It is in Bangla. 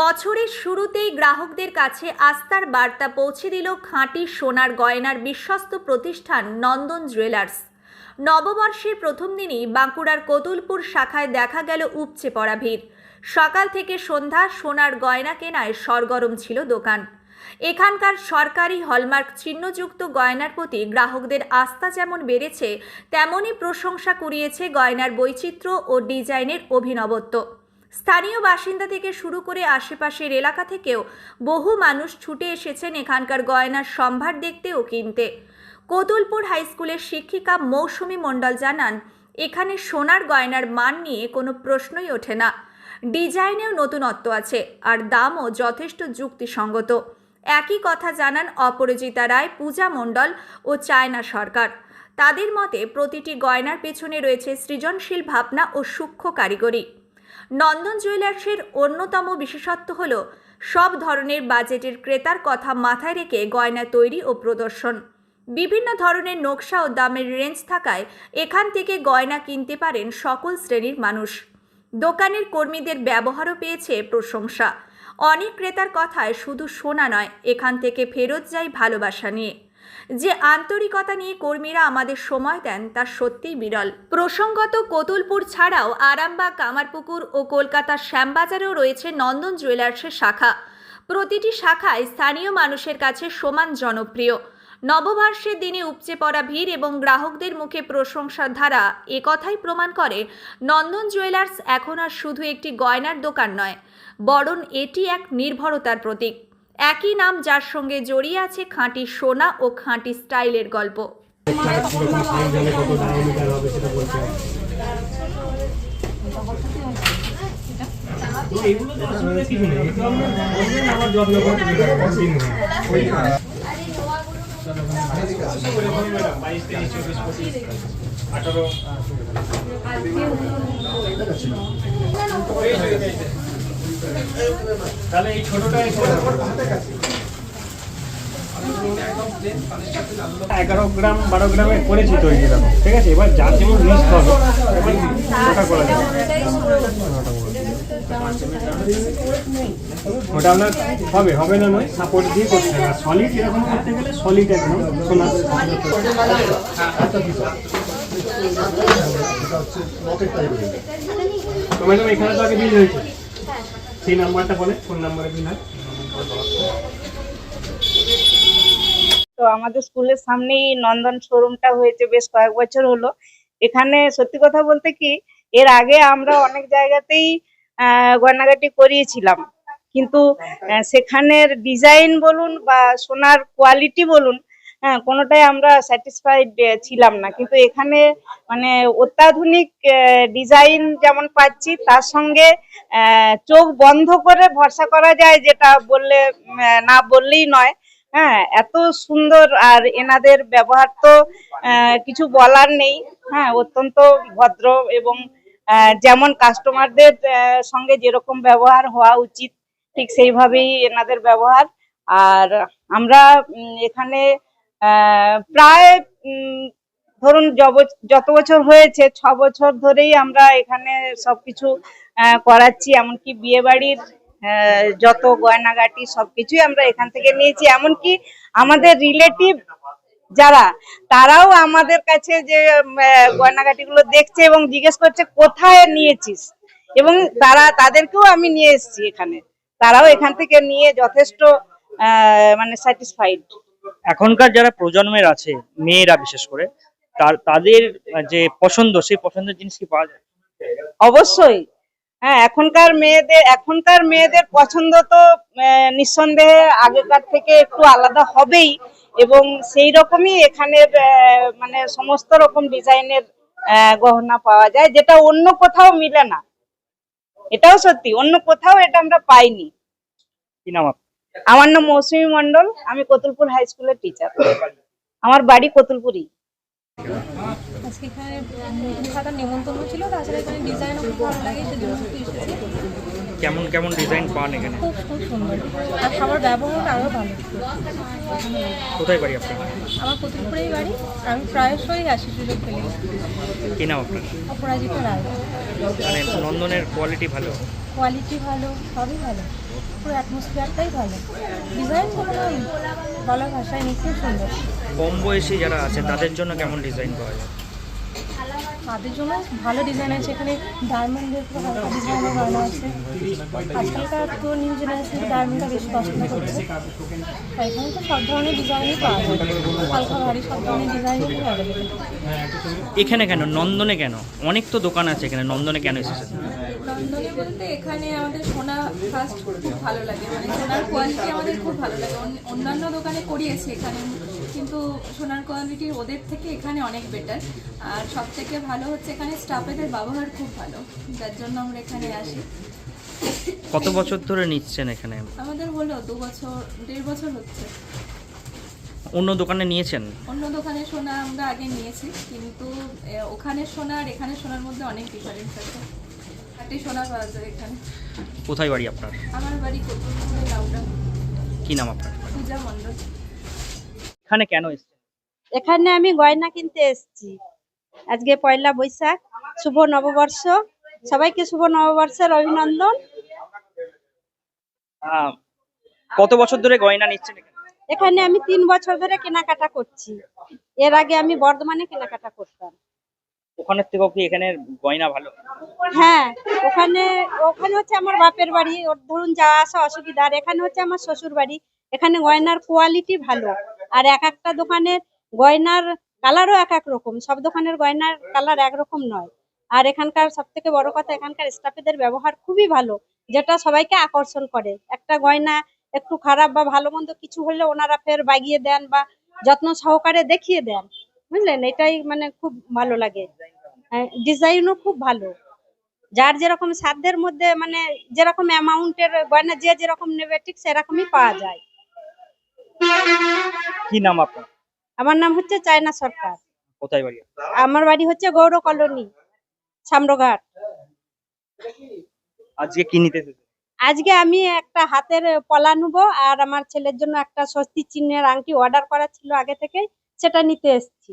বছরের শুরুতেই গ্রাহকদের কাছে আস্থার বার্তা পৌঁছে দিল খাঁটি সোনার গয়নার বিশ্বস্ত প্রতিষ্ঠান নন্দন জুয়েলার্স। নববর্ষের প্রথম দিনই বাঁকুড়ার কতুলপুর শাখায় দেখা গেল উপচে পড়া ভিড়। সকাল থেকে সন্ধ্যা সোনার গয়না কেনায় সরগরম ছিল দোকান। এখানকার সরকারি হলমার্ক চিহ্নযুক্ত গয়নার প্রতি গ্রাহকদের আস্থা যেমন বেড়েছে, তেমনই প্রশংসা কুড়িয়েছে গয়নার বৈচিত্র্য ও ডিজাইনের অভিনবত্ব। স্থানীয় বাসিন্দা থেকে শুরু করে আশেপাশের এলাকা থেকেও বহু মানুষ ছুটে এসেছেন এখানকার গয়নার সম্ভার দেখতে ও কিনতে। কোতুলপুর হাই স্কুলের শিক্ষিকা মৌসুমী মণ্ডল জানান, এখানে সোনার গয়নার মান নিয়ে কোনো প্রশ্নই ওঠে না। ডিজাইনেও নতুনত্ব আছে, আর দামও যথেষ্ট যুক্তিসঙ্গত। একই কথা জানান অপরাজিতা রায়, পূজা মণ্ডল ও চায়না সরকার। তাদের মতে প্রতিটি গয়নার পেছনে রয়েছে সৃজনশীল ভাবনা ও সূক্ষ্ম কারিগরি। নন্দন জুয়েলার্সের অন্যতম বিশেষত্ব হল, সব ধরনের বাজেটের ক্রেতার কথা মাথায় রেখে গয়না তৈরি ও প্রদর্শন। বিভিন্ন ধরনের নকশা ও দামের রেঞ্জ থাকায় এখান থেকে গয়না কিনতে পারেন সকল শ্রেণির মানুষ। দোকানের কর্মীদের ব্যবহারও পেয়েছে প্রশংসা। অনেক ক্রেতার কথায় শুধু শোনা নয়, এখান থেকে ফেরত যায় ভালোবাসা নিয়ে। যে আন্তরিকতা নিয়ে কর্মীরা আমাদের সময় দেন, তা সত্যিই বিরল। প্রসঙ্গত, কতুলপুর ছাড়াও আরামবাগ, কামারপুকুর ও কলকাতার শ্যামবাজারেও রয়েছে নন্দন জুয়েলার্সের শাখা। প্রতিটি শাখায় স্থানীয় মানুষের কাছে সমান জনপ্রিয়। নববর্ষের দিনে উপচে পড়া ভিড় এবং গ্রাহকদের মুখে প্রশংসার ধারা একথাই প্রমাণ করে, নন্দন জুয়েলার্স এখন আর শুধু একটি গয়নার দোকান নয়, বরং এটি এক নির্ভরতার প্রতীক। একই নাম যার সঙ্গে জড়িয়ে আছে খাঁটি সোনা ও খাঁটি স্টাইলের গল্প। আঠারো। তাহলে এই ছোটটা এগারো গ্রাম, বারো গ্রামে করেছি তৈরি এরকম ঠিক আছে, এবার যার যেমন রিস্ক হবে। ওটা আপনার হবে হবে না নয় সাপোর্ট দিয়ে করতে হবে। সলিড এরকম করতে গেলে সলিড একদম সোনা। ম্যাডাম এখানে তো আগে বিল হয়েছে। সেই নাম্বারটা বলে কোন নাম্বারে তো আমাদের স্কুলের সামনেই নন্দন শোরুমটা হয়েছে, বেশ কয়েক বছর হলো। এখানে সত্যি কথা বলতে কি, এর আগে আমরা অনেক জায়গাতেই গয়নাগাটি করিয়েছিলাম। কিন্তু সেখানের ডিজাইন বলুন বা সোনার কোয়ালিটি বলুন হ্যাঁ কোনোটাই আমরা স্যাটিসফাইড ছিলাম না। কিন্তু এখানে মানে অত্যাধুনিক ডিজাইন যেমন পাচ্ছি, তার সঙ্গে চোখ বন্ধ করে ভরসা করা যায় যেটা বললে না বললেই নয়। হ্যাঁ এত সুন্দর আর এনাদের ব্যবহার তো কিছু বলার নেই। হ্যাঁ অত্যন্ত ভদ্র এবং যেমন কাস্টমারদের সঙ্গে যেরকম ব্যবহার হওয়া উচিত, ঠিক সেইভাবেই এনাদের ব্যবহার। আর আমরা এখানে প্রায় ধরুন যত বছর হয়েছে, ছ বছর ধরেই আমরা এখানে সবকিছু করাচ্ছি। এমনকি বিয়ে বাড়ির যত গয়নাগাটি সবকিছুই আমরা এখান থেকে নিয়েছি। এমনকি আমাদের রিলেটিভ যারা, তারাও আমাদের কাছে যে গয়নাগাটিগুলো দেখছে এবং জিজ্ঞেস করছে, কোথায় নিয়েছিস? এবং তারা, তাদেরকেও আমি নিয়ে এসেছি এখানে। তারাও এখান থেকে নিয়ে যথেষ্ট মানে স্যাটিসফাইড এখনকার যারা প্রজন্মের আছে মেয়েরা বিশেষ করে তার তাদের যে পছন্দ সেই পছন্দের জিনিস কি পাওয়া যায়? অবশ্যই। হ্যাঁ এখনকার মেয়েদের এখনকার মেয়েদের পছন্দ তো নিঃসন্দেহে আগেকার থেকে একটু আলাদা হবেই এবং সেই রকমই এখানের মানে সমস্ত রকম ডিজাইনের গহনা পাওয়া যায় যেটা অন্য কোথাও মিলে না। এটাও সত্যি অন্য কোথাও এটা আমরা পাইনি। কি নাম? আমার নাম মৌসুমী মন্ডল আমি কতুলপুর হাই স্কুলের টিচার আমার বাড়ি কতুলপুরি আজকে এখানে খাতার নিমন্ত্রণ ছিল তাছাড়া এখানে ডিজাইনও খুব ভালো লাগে সেজন্য এসেছি। কেমন কেমন ডিজাইন পান এখানে? খুব খুব সুন্দর। আর সবার ব্যবহারটা আরও ভালো। কোথায় বাড়ি আপনার? আমার কতুলপুরেই বাড়ি আমি প্রায়শই আসি সুযোগ পেলে। কি নাম আপনার? অপরাজিতা রায়। মানে নন্দনের কোয়ালিটি ভালো? কোয়ালিটি ভালো সবই ভালো। পুরো অ্যাটমসফিয়ারটাই ভালো। ডিজাইন সুন্দর। কম বয়সী যারা আছে, তাদের জন্য কেমন ডিজাইন পাওয়া যায়? তাদের জন্য ভালো ডিজাইন আছে। এখানে ডায়মন্ডের পুরো হালকা ডিজাইনের গয়না আছে। আজকালকার তো নিউ জেনারেশন ডায়মন্ডটা বেশি পছন্দ করছে। এখানে তো সব ধরনের ডিজাইনই পাওয়া যায়। হালকা ভারী সব ধরনের ডিজাইনই অ্যাভেলেবেল এখানে কেন? নন্দনে কেন? অনেক তো দোকান আছে এখানে। নন্দনে কেন এসেছে? নন্দনে বলতে এখানে আমাদের সোনা ফার্স্ট খুব ভালো লাগে। মানে সোনার কোয়ালিটি আমাদের খুব ভালো লাগে। অন্যান্য দোকানে করিয়েছি এখানে। কিন্তু সোনার কোয়ালিটি ওদের থেকে এখানে অনেক বেটার আর সব থেকে ভালো হচ্ছে এখানে স্টাফেদের ব্যবহার খুব ভালো যার জন্য আমরা এখানে আসি। কত বছর ধরে নিচ্ছেন এখানে? আমাদের হলো দু বছর দেড় বছর হচ্ছে। অন্য দোকানে নিয়েছেন? অন্য দোকানে সোনা আমরা আগে নিয়েছি কিন্তু ওখানে সোনা আর এখানে সোনার মধ্যে অনেক ডিফারেন্স আছে। খাঁটি সোনা পাওয়া যায় এখানে। কোথায় বাড়ি আপনার? আমার বাড়ি কোতুলপুরে লাউডা কি নাম আপনার? পূজা মণ্ডল। এখানে কেন এসেছেন? এখানে আমি গয়না কিনতে এসেছি। আজকে পয়লা বৈশাখ শুভ নববর্ষ। সবাইকে শুভ নববর্ষের অভিনন্দন। আহ, কত বছর ধরে গয়না নিচ্ছেন এখানে? এখানে আমি তিন বছর ধরে কেনাকাটা করছি। এর আগে আমি বর্ধমানে কেনাকাটা করতাম। ওখানের থেকেও কি এখানে গয়না ভালো? হ্যাঁ ওখানে ওখানে হচ্ছে আমার বাপের বাড়ি। ওর ধরুন যাওয়া আসা অসুবিধা আর এখানে হচ্ছে আমার শ্বশুর বাড়ি এখানে গয়নার কোয়ালিটি ভালো। আর এক একটা দোকানের গয়নার কালারও এক এক রকম। সব দোকানের গয়নার কালার একরকম নয়। আর এখানকার সব থেকে বড় কথা, এখানকার স্টাফেদের ব্যবহার খুবই ভালো, যেটা সবাইকে আকর্ষণ করে। একটা গয়না একটু খারাপ বা ভালো মন্দ কিছু হলে ওনারা ফের বাগিয়ে দেন বা যত্ন সহকারে দেখিয়ে দেন। বুঝলেন? এটাই মানে খুব ভালো লাগে। ডিজাইনও খুব ভালো। যার যেরকম সাধ্যের মধ্যে মানে যেরকম অ্যামাউন্টের গয়না যে যেরকম নেবে, ঠিক সেরকমই পাওয়া যায়। কি নাম আপনার? আমার নাম হচ্ছে চায়না সরকার। কোথায় বাড়ি? আমার বাড়ি হচ্ছে গৌর কলোনি সামরঘাট আজকে কি নিতে আজকে আমি একটা হাতের পলা নেব আর আমার ছেলের জন্য একটা স্বস্তি চিহ্নের আংটি অর্ডার করা ছিল আগে থেকে সেটা নিতে এসেছি।